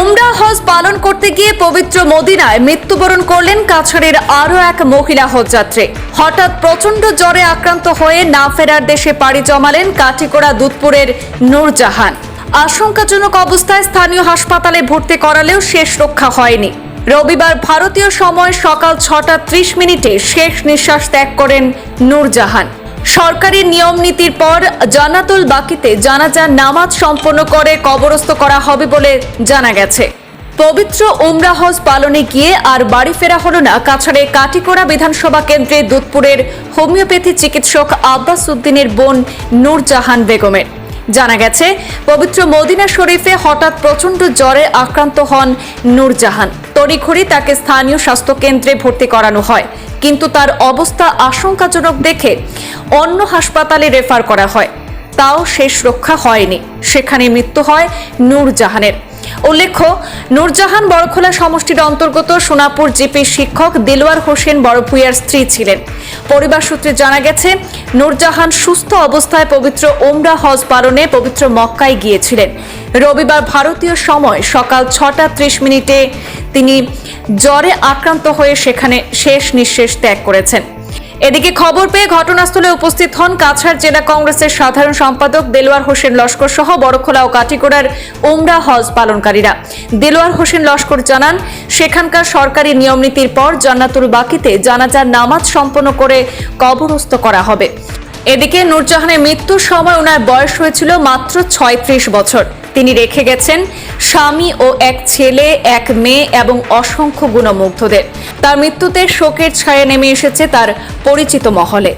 উমরা হজ পালন করতে গিয়ে পবিত্র মদিনায় মৃত্যুবরণ করলেন কাছাড়ের আরও এক মহিলা হজযাত্রী। হঠাৎ প্রচণ্ড জ্বরে আক্রান্ত হয়ে না ফেরার দেশে পাড়ি জমালেন কাঠিকোড়া দুধপুরের নূরজাহান। আশঙ্কাজনক অবস্থায় স্থানীয় হাসপাতালে ভর্তি করালেও শেষ রক্ষা হয়নি। রবিবার ভারতীয় সময় সকাল ছটা ত্রিশ মিনিটে শেষ নিঃশ্বাস ত্যাগ করেন নূরজাহান। সরকারি নিয়ম নীতির পর জানাতুল বাকিতে জানাজার নামাজ সম্পন্ন করে কবরস্থ করা হবে বলে জানা গেছে। পবিত্র উমরা হজ পালনে গিয়ে আর বাড়ি ফেরা হল না কাছাড়ে কাটিকোড়া বিধানসভা কেন্দ্রে দুধপুরের হোমিওপ্যাথি চিকিৎসক আব্বাস উদ্দিনের বোন নূরজাহান বেগমের। জানা গেছে, পবিত্র মদিনা শরীফে হঠাৎ প্রচণ্ড জ্বরে আক্রান্ত হন নূরজাহান। তড়িঘড়ি তাকে স্থানীয় স্বাস্থ্য কেন্দ্রে ভর্তি করানো হয়। কিন্তু তার অবস্থা আশঙ্কাজনক দেখে অন্য হাসপাতালে রেফার করা হয়। তাও শেষ রক্ষা হয়নি। সেখানে মৃত্যু হয় নূরজাহানের। উল্লেখ্য, নূরজাহান বড়খোলা সমষ্টির অন্তর্গত সোনাপুর জিপি শিক্ষক দিলওয়ার হোসেন বড়ভূয়ার স্ত্রী ছিলেন। পরিবার সূত্রে জানা গেছে, নূরজাহান সুস্থ অবস্থায় পবিত্র ওমরা হজ পালনে পবিত্র মক্কায় গিয়েছিলেন। রবিবার ভারতীয় সময় সকাল ছটা ত্রিশ মিনিটে তিনি জ্বরে আক্রান্ত হয়ে সেখানে শেষ নিঃশ্বাস ত্যাগ করেছেন। এদিকে খবর পেয়ে ঘটনাস্থলে উপস্থিত হন কাছাড় জেলা কংগ্রেসের সাধারণ সম্পাদক দেলোয়ার হোসেন লস্কর সহ বড়খোলা ও কাটিগোড়ার উমরা হজ পালনকারীরা। দেলোয়ার হোসেন লস্কর জানান, সেখানকার সরকারি নিয়মনীতির পর জান্নাতুল বাকিতে জানাজার নামাজ সম্পন্ন করে কবরস্থ করা হবে। এদিকে নূরজাহানের মৃত্যুর সময় ওনার বয়স হয়েছিল মাত্র ছয়ত্রিশ বছর। তিনি রেখে গেছেন স্বামী ও এক ছেলে, এক মেয়ে এবং অসংখ্য গুণমুগ্ধদের। তার মৃত্যুতে শোকের ছায়া নেমে এসেছে তার পরিচিত মহলে।